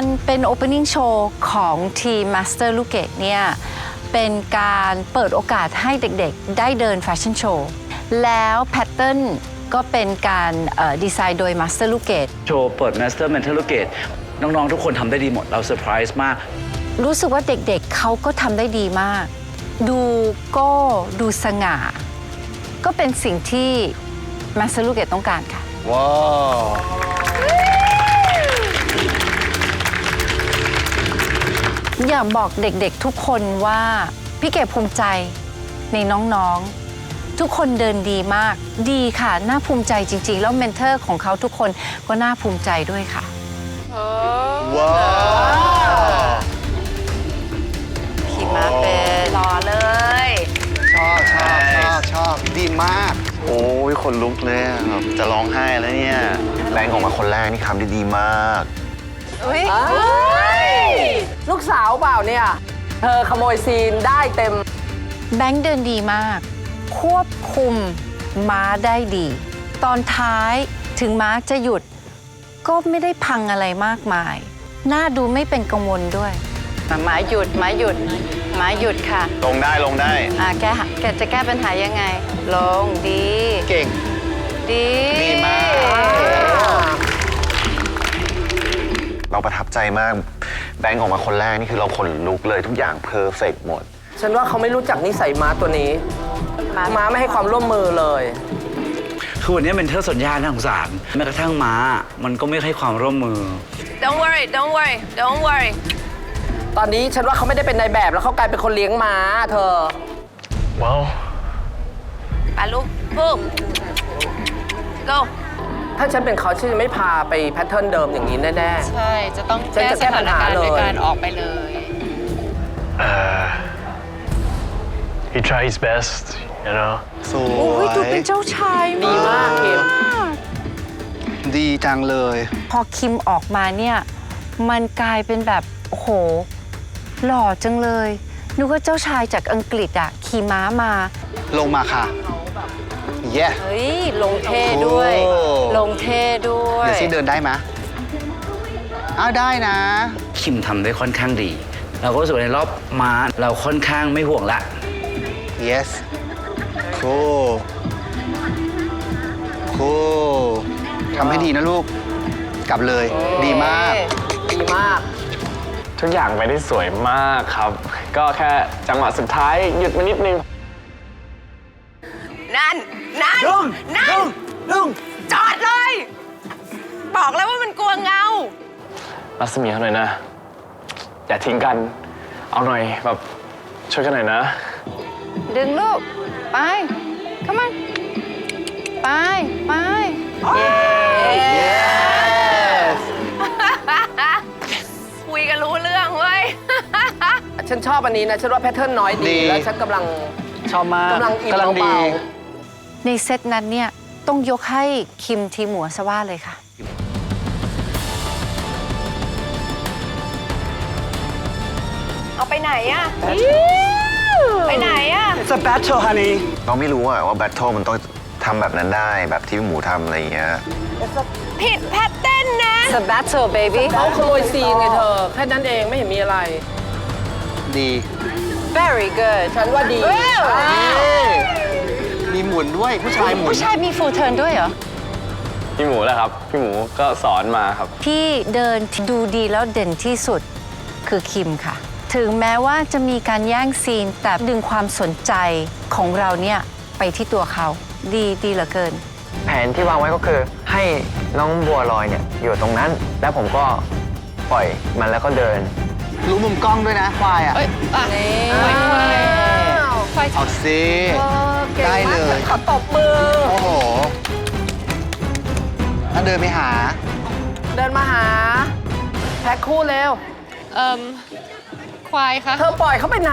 การเป็น opening show ของทีม Master ลูกเกดเนี่ยเป็นการเปิดโอกาสให้เด็กๆ ได้เดินแฟชั่นโชว์แล้วแพทเทิร์นก็เป็นการดีไซน์โดย Master ลูกเกดโชว์เปิด Master Mental l o o k a t e น้องๆ ทุกคนทำได้ดีหมดเราเซอร์ไพรส์มาก รู้สึกว่าเด็กๆเขาก็ทำได้ดีมาก ดูโก้ดูสง่า ก็เป็นสิ่งที่ Master ลูกเกดต้องการค่ะ ว้าว อยากบอกเด็กๆทุกคนว่าพี่เก๋ภูมิใจในน้องๆ ทุกคนเดินดีมาก ดีค่ะ น่าภูมิใจจริง ๆ แล้วเมนเทอร์ของเขาทุกคนก็น่าภูมิใจด้วยค่ะ ว้าวขี่ม้าเป็นรอเลย ชอบชอบชอบชอบดีมาก โอ้ยคนลุกเลยอะแบบจะร้องไห้แล้วเนี่ยแบงค์ออกมาคนแรกนี่คำได้ดีมาก ลูกสาวเปล่าเนี่ย เธอขโมยซีนได้เต็ม แบงค์เดินดีมาก ควบคุมม้าได้ดี ตอนท้ายถึงม้าจะหยุด ก็ไม่ได้พังอะไรมากมาย น่าดูไม่เป็นกังวลด้วยม้าหยุดม้าหยุดม้าหยุดค่ะลงได้ลงได้ อ่าแกหาแกจะแก้ปัญหายังไง ลงดี เก่ง ดีดีมาก เราประทับใจมาก แบงค์ออกมาคนแรกนี่คือเราขนลุกเลยทุกอย่างเพอร์เฟกหมด ฉันว่าเขาไม่รู้จักนิสัยม้าตัวนี้ ม้าไม่ให้ความร่วมมือเลย คือวันนี้เมนเทอร์สัญญาน่าสงสารแม้กระทั่งม้า มันก็ไม่ให้ความร่วมมือ Don't worry, don't worry, don't worry. ตอนนี้ฉันว่าเขาไม่ได้เป็นนายแบบแล้วเขากลายเป็นคนเลี้ยงม้าเธอ ว้าว ไปลูกปุ๊บ go ถ้าฉันเป็นเขาฉันจะไม่พาไปแพทเทิร์นเดิมอย่างนี้แน่ ใช่ จะต้องฉันแก้จะสแก้ปัถาญนหาการณ์เลยด้วยการออกไปเลย uh, he tried his best, you know. สวโอ้ยดูยเป็นเจ้าชายๆ ดีมากคิมดีจังเลย พอคิมออกมาเนี่ย มันกลายเป็นแบบ โอ้โห หล่อจังเลยนึกว่าเจ้าชายจากอังกฤษอะขี่ม้ามา ลงมาค่ะ เย้เฮ้ยลงเท่ด้วย โอ้ ลงเท่ด้วย เดี๋ยวซิเดินได้ไหมอ้าวได้นะ คิมทำได้ค่อนข้างดี เราก็รู้สึกว่าในรอบม้าเราค่อนข้างไม่ห่วงละ yes cool cool ทำให้ดีนะลูก กลับเลย ดีมาก ดีมาก ทุกอย่างไปได้สวยมากครับ ก็แค่จังหวะสุดท้ายหยุดมานิดนึง นั่น นั่นนั่นจอดเลย บอกแล้วว่ามันกลัวเงา รัศมีเขาหน่อยนะ อย่าทิ้งกัน เอาหน่อยแบบช่วยกันหน่อยนะ ดึงลูก ไป come on ไป ไป คุยกันรู้เรื่องเว้ย ฉันชอบอันนี้นะ ฉันว่าแพทเทิร์นน้อยดี ดี แล้วฉันกำลังชอบมากกำลังอินกำลังดี เบา ในเซตนั้นเนี่ยต้องยกให้คิมทีหมัวซะว่าเลยค่ะ เอาไปไหนอะไปไหนอะ It's a battle honey เราไม่รู้อะว่าแบทเทิลมันต้องทำแบบนั้นได้แบบที่พี่หมูทำอะไรอย่างเงี้ย ผิดแพทเทิร์นนะ It's a battle baby เขาขโมยซีนไงเธอ แค่นั้นเองไม่เห็นมีอะไร ดี very good ฉันว่าดีมี หมุนด้วยผู้ชายหมุนผู้ชายมี full turn ด้วยเหรอ พี่หมูแหละครับ พี่หมูก็สอนมาครับ ที่เดินดูดีแล้วเด่นที่สุดคือคิมค่ะ ถึงแม้ว่าจะมีการแย่งซีนแต่ดึงความสนใจของเราเนี่ยไปที่ตัวเขาดีดีเหลือเกิน แผนที่วางไว้ก็คือให้น้องบัวลอยเนี่ยอยู่ตรงนั้น แล้วผมก็ปล่อยมันแล้วก็เดิน รู้มุมกล้องด้วยนะควายอะ เอ้ยอะไฟไฟ ไฟเอาซิได้เลยขอตบมือ โอ้โหถ้าเดินไปหา เดินมาหา แพ็คคู่เร็ว เอ่มควายคะ เธอปล่อยเขาไปไหน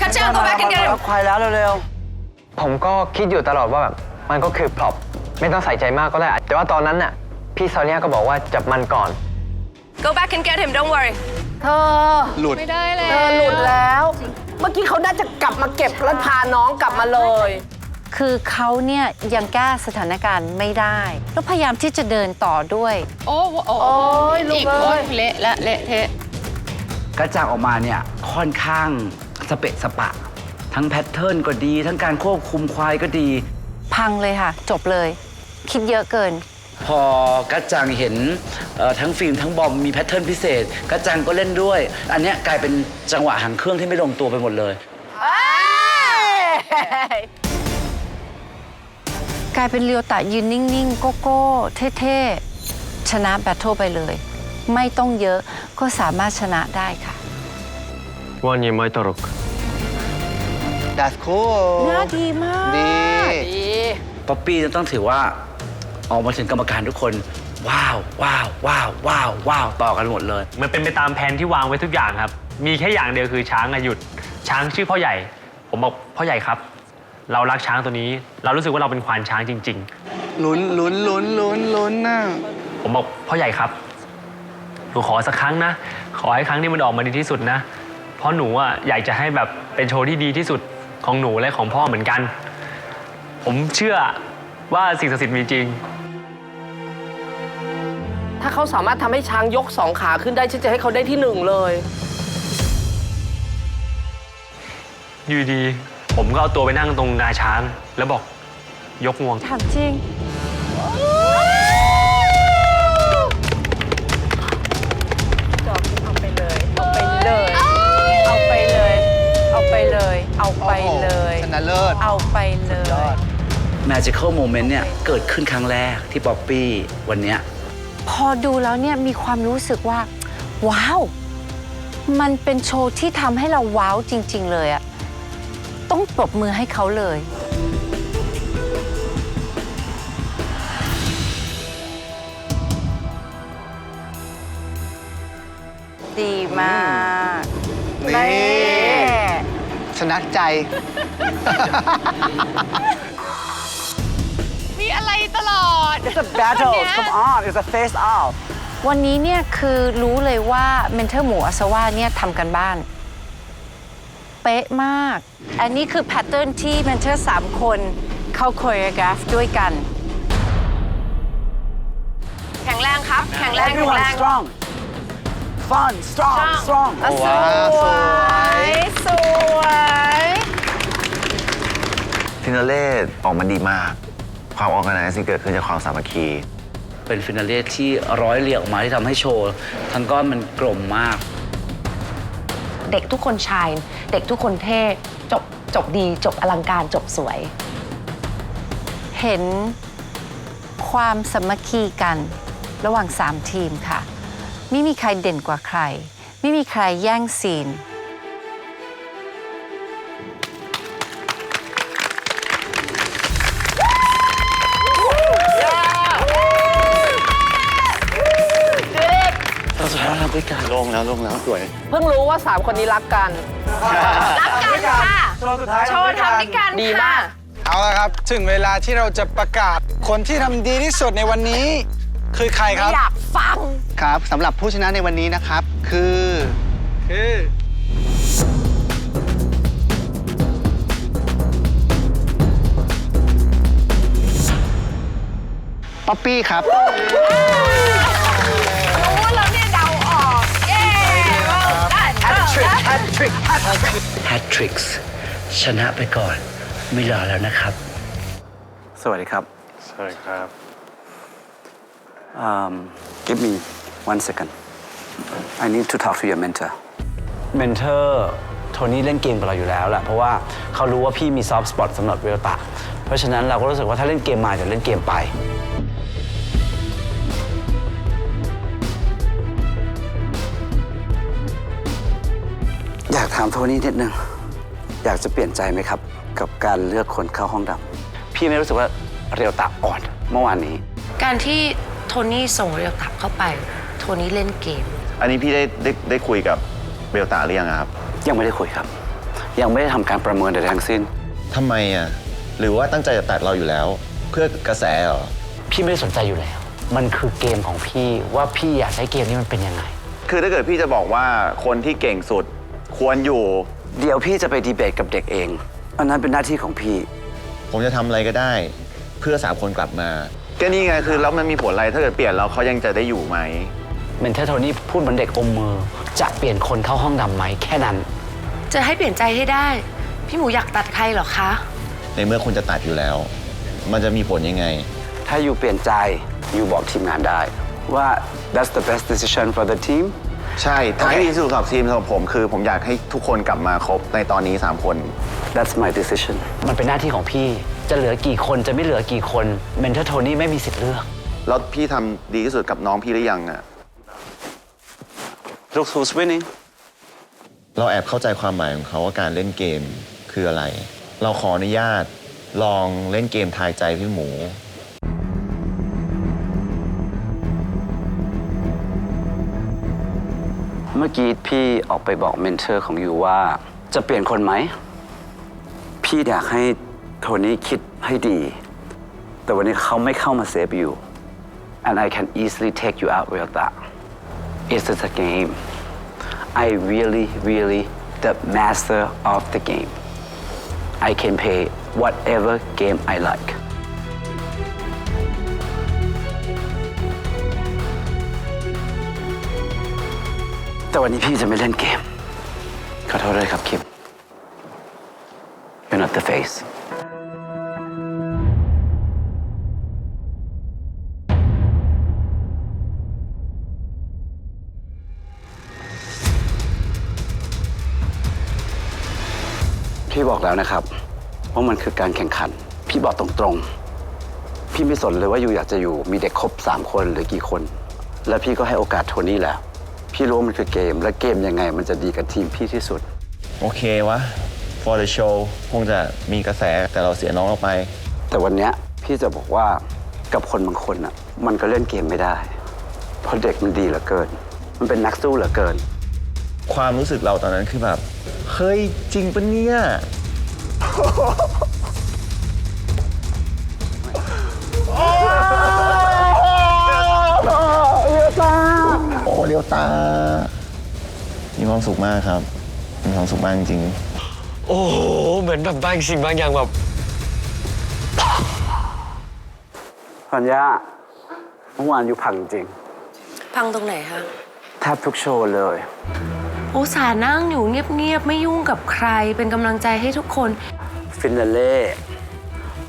Catch up go back and get him ควายแล้วเร็วผมก็คิดอยู่ตลอดว่าแบบมันก็คือพร็อพไม่ต้องใส่ใจมากก็ได้ แต่ว่าตอนนั้นน่ะพี่ซาเนียก็บอกว่าจับมันก่อน go back and get him don't worry ๆ เธอหลุด ไม่ได้แล้วเธอหลุดแล้ว เมื่อกี้เขาน่าจะกลับมาเก็บแล้วพาน้องกลับมาเลย คือเขาเนี่ยยังแก้สถานการณ์ไม่ได้ แล้วพยายามที่จะเดินต่อด้วย โอ้โหโอ้โหโอ้ยลูกอีกเอ้โอ้ยยเละและเละเทะ กระจ่างออกมาเนี่ยค่อนข้างสเปะสปะ ทั้งแพทเทิร์นก็ดี ทั้งการควบคุมควายก็ดี พังเลยค่ะ จบเลย คิดเยอะเกิน พอกัจจังเห็นเอ่อทั้งฟิล์มทั้งบอมมีแพทเทิร์นพิเศษกัจจังก็เล่นด้วย อันเนี้ยกลายเป็นจังหวะหางเครื่องที่ไม่ลงตัวไปหมดเลยกลายเป็นเรียวตะยืนนิ่งๆ โก้โก้เท่ๆ ชนะแบทเทิลไปเลย ไม่ต้องเยอะก็สามารถชนะได้ค่ะวันนี้ไม่ตลก That's cool น่าดีมาก ดีป๊อปปี้ต้องถือว่า ออกมาถึงกรรมการทุกคน ว้าวว้าวว้าวว้าวว้าวต่อกันหมดเลย มันเป็นไปตามแผนที่วางไว้ทุกอย่างครับ มีแค่อย่างเดียวคือช้างอะหยุด ช้างชื่อพ่อใหญ่ ผมบอกพ่อใหญ่ครับ เรารักช้างตัวนี้ เรารู้สึกว่าเราเป็นควานช้างจริง ลุ้นลุ้นลุ้นลุ้นลุ้นน่ะๆ ผมบอกพ่อใหญ่ครับหนูขอสักครั้งนะ ขอให้ครั้งนี้มันออกมาดีที่สุดนะ เพราะหนูอะอยากจะให้แบบเป็นโชว์ที่ดีที่สุดของหนูและของพ่อเหมือนกัน ผมเชื่อว่าสิ่งศักดิ์สิทธิ์มีจริง ถ้าเขาสามารถทำให้ช้างยกสองขาขึ้นได้ฉันจะให้เขาได้ที่หนึ่งเลย อยู่ดีผมก็เอาตัวไปนั่งตรงงาช้าง แล้วบอกยกงวง ถามจริงเอาไปเลย เอาไปเลย เอาไปเลย เอาไปเลย เอาไปเลย ชนะเลิศ เอาไปเลย Magical Moment เนี่ย เกิดขึ้นครั้งแรกที่ป๊อปปี้วันเนี้ย พอดูแล้วเนี่ยมีความรู้สึกว่า ว้าว มันเป็นโชว์ที่ทำให้เราว้าวจริง ๆ เลยอะต้องปรบมือให้เขาเลย ดีมากนี่ ชนะใจมี อะไรตลอด It's a battle come on it's a face off วันนี้เนี่ยคือรู้เลยว่าเมนเทอร์หมูอัสวาเนี่ยทำกันบ้าน เป๊ะมาก อันนี้คือแพทเทิร์นที่เมนเทอร์สามคนเข้าโคเรียกราฟด้วยกัน แข็งแรงครับ แข็งแรง แข็งแรง strong fun strong strong อะว้าวสวยสวย ฟินาเล่ออกมาดีมาก ความออกกันไนสิ่งเกิดขึ้นจากความสามัคคี เป็นฟินาเล่ที่ร้อยเรียงออกมาที่ทำให้โชว์ ทั้งก้อนมันกลมมาก เด็กทุกคนชาย เด็กทุกคนเท่จบจบดีจบอลังการจบสวย เห็นความสามัคคีกันระหว่าง 3 ทีมค่ะ ไม่มีใครเด่นกว่าใคร ไม่มีใครแย่งซีน ดท้ายเราด้วยกันลงแล้วลงแล้วสวย เพิ่งรู้ว่า 3 คนนี้รักกัน รักกันค่ะ โชว์ทำด้วยกันดีค่ะมาก เอาละครับ ถึงเวลาที่เราจะประกาศ คนที่ทำดีที่สุดในวันนี้ คือใครครับ อยากฟัง ครับสำหรับผู้ชนะในวันนี้นะครับ คือ คือ ป๊อปปี้ครับ แฮตทริกส์ชนะไปก่อน ไม่รอแล้วนะครับ สวัสดีครับ สวัสดีครับ um, give me one second I need to talk to your mentor mentor โทนี่เล่นเกมกับเราอยู่แล้วแหละเพราะว่าเขารู้ว่าพี่มีซอฟต์สปอตสำหรับเวลตาเพราะฉะนั้นเราก็รู้สึกว่าถ้าเล่นเกมมาจะเล่นเกมไป ถามโทนี่นิดนึง อยากจะเปลี่ยนใจไหมครับ กับการเลือกคนเข้าห้องดำพี่ไม่รู้สึกว่าเรียวตาอ่อนเมื่อวานนี้ การที่โทนี่ส่งเรียวตับเข้าไป โทนี่เล่นเกม อันนี้พี่ได้ได้ได้คุยกับเบลตาหรือยังอะครับยังไม่ได้คุยครับ ยังไม่ได้ทำการประเมินใดๆทั้งสิ้น ทำไมอะ หรือว่าตั้งใจจะตัดเราอยู่แล้ว เพื่อกระแสเหรอ พี่ไม่ได้สนใจอยู่แล้ว มันคือเกมของพี่ว่าพี่อยากให้เกมนี้มันเป็นยังไง คือถ้าเกิดพี่จะบอกว่าคนที่เก่งสุด ควรอยู่ เดี๋ยวพี่จะไปดีเบตกับเด็กเอง อันนั้นเป็นหน้าที่ของพี่ ผมจะทำอะไรก็ได้ เพื่อสามคนกลับมา ก็นี่ไงคือแล้วมันมีผลอะไรถ้าเกิดเปลี่ยนแล้วเขายังจะได้อยู่ไหม เมนเทอร์โทนี่พูดเหมือนเด็กอมมือ จะเปลี่ยนคนเข้าห้องดำไหมแค่นั้น จะให้เปลี่ยนใจให้ได้ พี่หมูอยากตัดใครเหรอคะ ในเมื่อคุณจะตัดอยู่แล้ว มันจะมีผลยังไง ถ้าอยู่เปลี่ยนใจ อยู่บอกทีมงานได้ว่า that's the best decision for the team ใช่ทางที่ดีที่สุดสำหรับทีมสำหรับผมคือผมอยากให้ทุกคนกลับมาครบในตอนนี้ 3 คน that's my decision มันเป็นหน้าที่ของพี่ จะเหลือกี่คนจะไม่เหลือกี่คนเมนเทอร์โทนี่ไม่มีสิทธิ์เลือก แล้วพี่ทำดีที่สุดกับน้องพี่หรือยังอะ Look who's winning เราแอบเข้าใจความหมายของเขาว่าการเล่นเกมคืออะไร เราขออนุญาตลองเล่นเกมทายใจพี่หมู เมื่อกี้พี่ออกไปบอกเมนเทอร์ของยูว่าจะเปลี่ยนคนไหม พี่อยากให้โทนี่คิดให้ดี แต่วันนี้เขาไม่เข้ามาเซฟยู and I can easily take you out with that it's just a game I really really the master of the game I can play whatever game I like แต่วันนี้พี่จะไม่เล่นเกม ขอโทษด้วยครับคิม You're not the face พี่บอกแล้วนะครับ ว่ามันคือการแข่งขัน พี่บอกตรงๆ พี่ไม่สนเลยว่าอยู่อยากจะอยู่มีเด็กครบสามคนหรือกี่คน และพี่ก็ให้โอกาสโทนี่แล้ว พี่รู้ว่ามันคือเกม และเกมยังไงมันจะดีกับทีมพี่ที่สุด โอเควะ for the show คงจะมีกระแสแต่เราเสียน้องเราไป แต่วันเนี้ยพี่จะบอกว่ากับคนบางคนอะมันก็เล่นเกมไม่ได้ เพราะเด็กมันดีเหลือเกิน มันเป็นนักสู้เหลือเกิน ความรู้สึกเราตอนนั้นคือแบบ เฮ้ย จริงปะเนี่ย ยวตา มีความสุขมากครับ มีความสุขมากจริงโอ้โหเหมือนแบบบางสิ่งบางอย่างแบบพันยาเมื่อวานอยู่พังจริง พังตรงไหนคะแทบทุกโชว์เลย อุตส่าห์นั่งอยู่เงียบๆ ไม่ยุ่งกับใครเป็นกำลังใจให้ทุกคน ฟินาเล่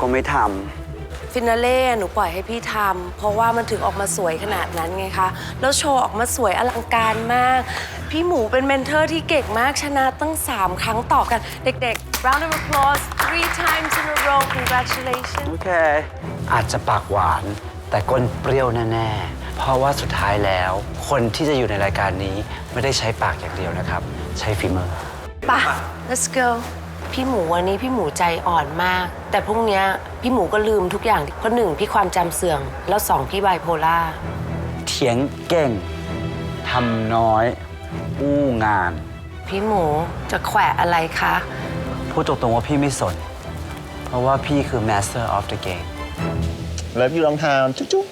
ก็ไม่ท ฟินาเล่หนูปล่อยให้พี่ทำเพราะว่ามันถึงออกมาสวยขนาดนั้นไงคะ แล้วโชว์ออกมาสวยอลังการมาก พี่หมูเป็นเมนเทอร์ที่เก่งมากชนะตั้ง 3 ครั้งต่อกัน เด็กๆ round of applause three times in a row congratulations ำโอเค อาจจะปากหวาน แต่ก้นเปรี้ยวแน่ๆ เพราะว่าสุดท้ายแล้ว คนที่จะอยู่ในรายการนี้ไม่ได้ใช้ปากอย่างเดียวนะครับ ใช้ฝีมือปะ let's go พี่หมูวันนี้พี่หมูใจอ่อนมาก แต่พรุ่งเนี้ย พี่หมูก็ลืมทุกอย่างเพราะหนึ่งพี่ความจำเสื่อม แล้วสองพี่ไบโพล่าเถียงเก่งทำน้อย อู้งาน พี่หมูจะแขวะอะไรคะ พูดตรงๆว่าพี่ไม่สน เพราะว่าพี่คือ master of the game ๆเลิฟยูรองเท้าจุ๊บ